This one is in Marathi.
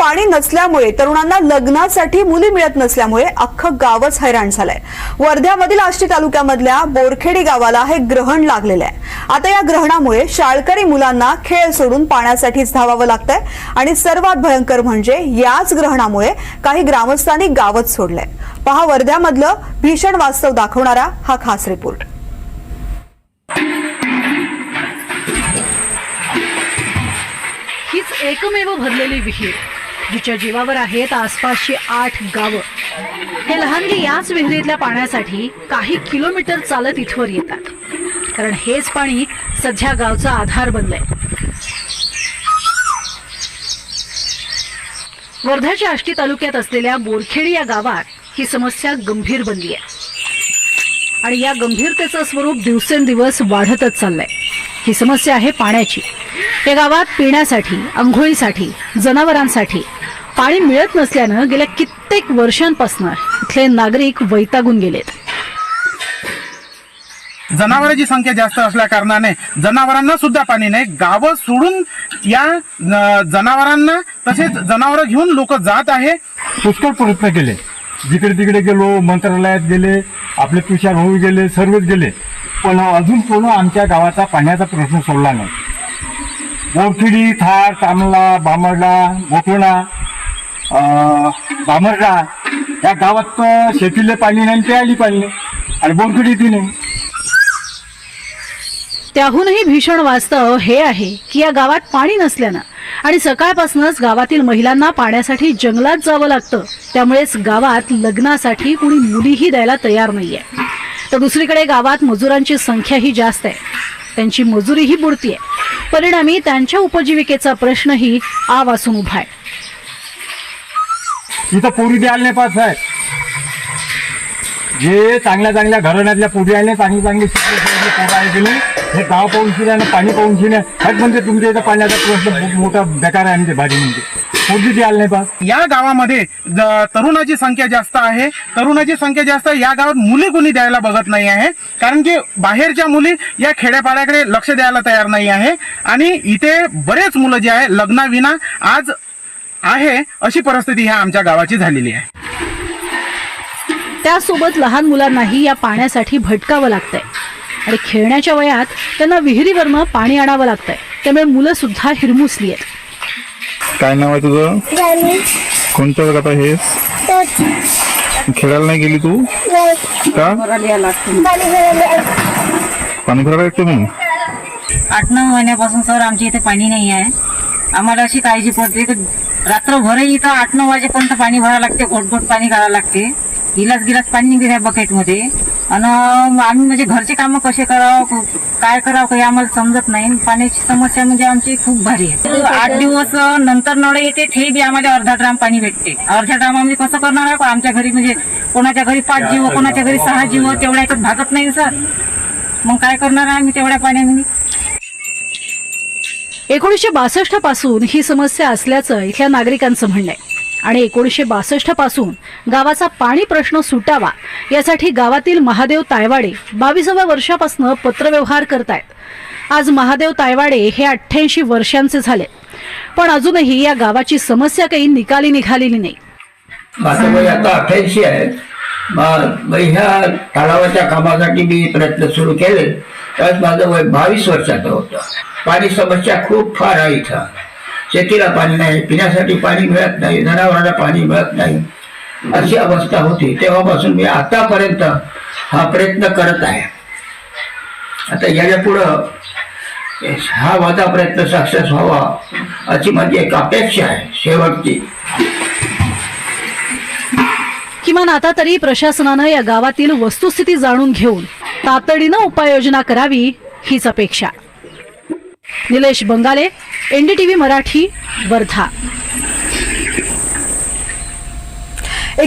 पाणी नसल्यामुळे तरुणांना लग्नासाठी मुली मिळत नसल्यामुळे अख्खं गावच हैराण झालंय. वर्ध्यामधील आष्टी तालुक्यामधल्या बोरखेडी गावाला हे ग्रहण लागलेलं आहे. आता या ग्रहणामुळे शाळकरी मुलांना खेळ सोडून पाण्यासाठीच धावावं लागतंय आणि सर्वात भयंकर म्हणजे याच ग्रहणामुळे काही ग्रामस्थांनी गावच सोडलंय. पहा वर्ध्यामधलं भीषण वास्तव दाखवणारा हा खास रिपोर्ट. हीच एकमेव भरलेली विहीर. जिच्या जीवावर आहेत आसपासची आठ गावं. हे लहानगे याच विहिरीतल्या पाण्यासाठी काही किलोमीटर चालत इथवर येतात. कारण हेच पाणी सध्या गावचा आधार बनलंय. वर्ध्याच्या आष्टी तालुक्यात असलेल्या बोरखेडी या गावात ही समस्या गंभीर बनली आहे. आणि या गंभीरतेचं स्वरूप दिवसेंदिवस वाढतच चाललंय. ही समस्या आहे पाण्याची. या गावात पिण्यासाठी आंघोळीसाठी जनावरांसाठी पाणी मिळत नसल्यानं गेल्या कित्येक वर्षांपासून इथले नागरिक वैतागून गेलेत. जनावरांची संख्या जास्त असल्या कारणाने जनावरांना सुद्धा पाणी नाही. गावं सोडून या जनावरांना तसेच जनावरं घेऊन लोक जात आहे. पुष्कळ प्रयत्न केले. जिकडे तिकडे गेलो मंत्रालयात गेले आपले तुषार भाऊ गेले सर्वच गेले. पण अजून कोण आमच्या गावाचा पाण्याचा प्रश्न सोडला नाही. बोरखिडी थार तामला बामर्डा गोकुणा अं, बामर्डा या गावात शेतीले पाणी नाही प्यायली पाणी आणि बोरखिडी ती नाही. त्याहूनही भीषण वास्तव हे आहे की या गावात पाणी नसल्यानं आणि सकाळपासूनच गावातील महिलांना पाण्यासाठी जंगलात जावं लागतं. त्यामुळेच गावात लग्नासाठी कुणी मुलीही द्यायला तयार नाहीये. तर दुसरीकडे गावात मजुरांची संख्याही जास्त आहे. त्यांची मजुरीही बुडतीये. परिणामी त्यांच्या उपजीविकेचा प्रश्नही आवासून उभा आहे. इथं पोरी द्यायला नाही पास आहे. जे चांगल्या चांगल्या घराण्यातल्या पोरी आल्या चांगली चांगली पोरं आहे की नाही हे गाव पाऊन शिने पाणी पाऊन शिने म्हणजे तुमच्या इथं पाण्याचा प्रश्न मोठा बेकार आहे म्हणजे भाजी म्हणजे या गावामध्ये ज- तरुणाची संख्या जास्त आहे. तरुणाची संख्या जास्त आहे. या गावात मुली कुणी द्यायला बघत नाही आहे. कारण की बाहेरच्या मुली या खेड्यापाड्याकडे लक्ष द्यायला तयार नाही आहे. आणि इथे बरेच मुलं जे आहे लग्नाविना आज आहे अशी परिस्थिती ह्या आमच्या गावाची झालेली आहे. त्यासोबत लहान मुलांनाही या पाण्यासाठी भटकावं लागतंय. आणि खेळण्याच्या वयात त्यांना विहिरीवरनं पाणी आणावं लागतंय. त्यामुळे मुलं सुद्धा हिरमुसली आहेत. काय नाव आहे तुझं? कोणत्या वर्गात आहेस? खेळायला नाही गेली तू? का? पाणी भरायला लागतं मग आठ नऊ महिन्यापासून सर आमच्या इथे पाणी नाही आहे. आम्हाला अशी काळजी पडते की रात्रभरही इथं आठ नऊ वाजेपर्यंत पाणी भरावं लागते घोट घोट पाणी काढावं लागते. गिलास गिलास पाणी निघते त्या बकेटमध्ये आणि आम्ही म्हणजे घरचे कामं कसे करावं? काय करावं काही आम्हाला समजत नाही. पाण्याची समस्या म्हणजे आमची खूप भारी आहे. आठ दिवस नंतर नळ येते ते बी आम्हाला अर्धा ड्राम पाणी भेटते. अर्धा ड्राम आम्ही कसं करणार आहे आमच्या घरी म्हणजे कोणाच्या घरी पाच जीव कोणाच्या घरी सहा जीव तेवढ्या याच्यात भागत नाही सर. मग काय करणार आहे आम्ही तेवढ्या पाण्यामध्ये? एकोणीसशे बासष्टपासून ही समस्या असल्याचं इथल्या नागरिकांचं म्हणणं आहे. आणि एकोणीसशे बासष्टपासून गावाचा पाणी प्रश्न सुटावा यासाठी गावातील महादेव तायवाडे बावीसाव्या वर्षापासून पत्रव्यवहार करतायत. आज महादेव तायवाडे हे अठ्ठ्याऐंशी वर्षांचे झाले. पण अजूनही या गावाची समस्या काही निकाली निघालेली नाही. माझं वय आता अठ्ठ्याऐंशी आहे. ह्या तलावाच्या कामासाठी मी प्रयत्न सुरू केले. त्यात माझं वय बावीस वर्षाचं होतं. पाणी समस्या खूप फार आहे इथं. शेतीला पाणी नाही पिण्यासाठी पाणी मिळत नाही जनावरांना पाणी मिळत नाही. अशी अवस्था होती. तेव्हापासून मी आतापर्यंत हा प्रयत्न करत आहे. आता याच्या पुढं हा माझा प्रयत्न सक्सेस व्हावा अशी माझी एक अपेक्षा आहे शेवटची. किमान आता तरी प्रशासनानं या गावातील वस्तुस्थिती जाणून घेऊन तातडीनं उपाययोजना करावी हीच अपेक्षा. निलेश बंगाले एनडीटीव्ही मराठी वर्धा.